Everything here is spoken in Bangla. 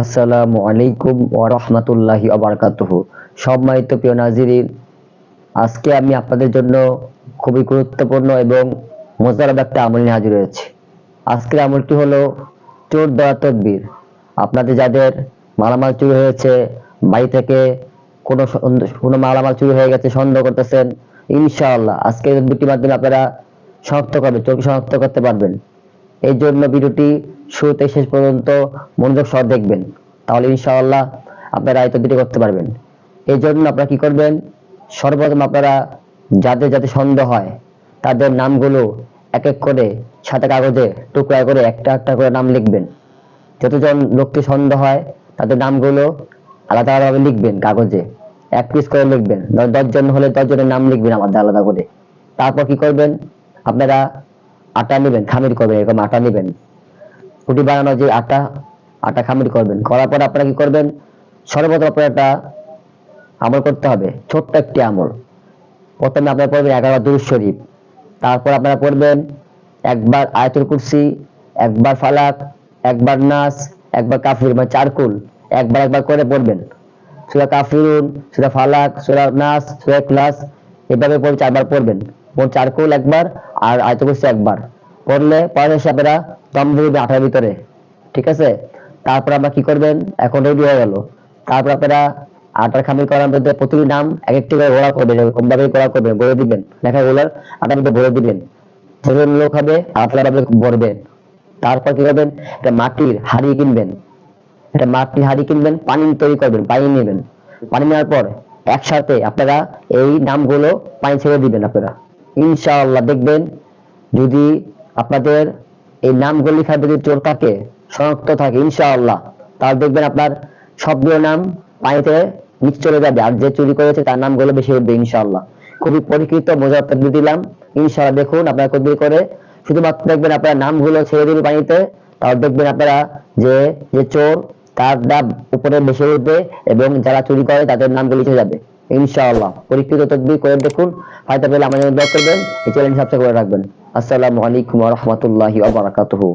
আসসালামু আলাইকুম ওয়া রাহমাতুল্লাহি ওয়া বারাকাতুহু। সম্মানিত প্রিয় নাজিরিন, আজকে আমি আপনাদের জন্য খুবই গুরুত্বপূর্ণ এবং মজাদার একটা আমল নিয়ে হাজির হয়েছি। আজকের আমলটি হলো চোর দেওয়া তদবির। আপনাদের যাদের মালামাল চুরি হয়েছে, বাড়ি থেকে কোনো কোনো মালামাল চুরি হয়ে গেছে, সন্দেহ করতেছেন, ইনশাআল্লাহ আজকের এই তদবিরটির মাধ্যমে আপনারা শনাক্ত করবেন, চোরকে শনাক্ত করতে পারবেন। এই জন্য ভিডিওটি শুরু থেকে শেষ পর্যন্ত মনোযোগ সহ দেখবেন। তাহলে ইনশাআল্লাহ আপনারা এই তদবিরটি করতে পারবেন। এই জন্য আপনারা কি করবেন? সর্বপ্রথম আপনারা যাদের যাদের সন্দেহ হয়, তাদের নামগুলো এক এক করে সাথে কাগজে টুকরা করে একটা একটা করে নাম লিখবেন। যতজন লোককে সন্দেহ হয়, তাদের নামগুলো আলাদা আলাদাভাবে লিখবেন কাগজে। এক পিস করে লিখবেন। দশজন হলে দশজনের নাম লিখবেন আমাদের আলাদা করে। তারপর কি করবেন? আপনারা আটা নেবেন, খামির করবেন, এরকম আটা নেবেন। রুটি বানানো যে আটা আটা খামির করবেন। করার পর আপনারা কি করবেন? সর্বপ্রথম আপনারা একটা আমল করতে হবে, ছোট্ট একটি আমল। প্রথমে আপনারা পড়বেন এগারো দুরুদ শরীফ। তারপর আপনারা পড়বেন একবার আয়াতুল কুরসি, একবার ফালাক, একবার নাস, একবার কাফির মানে চারকুল। একবার একবার করে পড়বেন। সুরা কাফিরুন, সুরা ফালাক, সুরা নাস, সুরা ক্লাস এভাবে পড়ে চারবার পড়বেন। চারকুল একবার আর আয়াতুল কুরসি একবার। পড়লে পরে এসে আপনারা দম দিবেন আঠার ভিতরে। ঠিক আছে? তারপর আমরা কি করবেন? এখন রেডি হয়ে গেল। তারপর আপনারা আটার খামির করার মধ্যে প্রতিটি নাম এক একটি করে গোড়া করবেন, এরকম ভাবে গোড়া করবেন গড়ে দিবেন। লেখা গোলার আটার মধ্যে ভরে দিবেন। যেজন লোক হবে, আপনারা আপনি ভরবেন। তারপর কি করবেন? একটা মাটির হাড়ি কিনবেন। একটা মাটির হাড়ি কিনবেন, পানি তৈরি করবেন, পানি নেবেন। পানি নেওয়ার পর একসাথে আপনারা এই নামগুলো পানি ছেড়ে দিবেন আপনারা। ইনশাআল্লাহ দেখবেন যদি আপনাদের এই নামগুলো যদি চোর থাকে, শনাক্ত থাকে, ইনশাআল্লাহ। তাহলে দেখবেন আপনার সবগুলো নাম পানিতে নিচ চলে যাবে। আর যে চুরি করেছে, তার নামগুলো বেশি উঠবে, ইনশাআল্লাহ। খুবই পরীক্ষিত মজার তদবির দিলাম। ইনশাআল্লাহ দেখুন, আপনারা তদবির করে শুধুমাত্র দেখবেন আপনার নামগুলো ছেড়ে দিবে পানিতে, তাহলে দেখবেন আপনারা যে যে চোর, তার নাম উপরে বেশি উঠবে এবং যারা চুরি করে, তাদের নামগুলো লিখে যাবে। ইনশাআল্লাহ। পরীক্ষিত তদবির করে দেখুন। ফায়দা পেলে আমাদের দোয়া করবেন। এই চ্যানেল সাবস্ক্রাইব করে রাখবেন। আসসালামু আলাইকুম ওয়া রাহমাতুল্লাহি ওয়া বারাকাতুহু।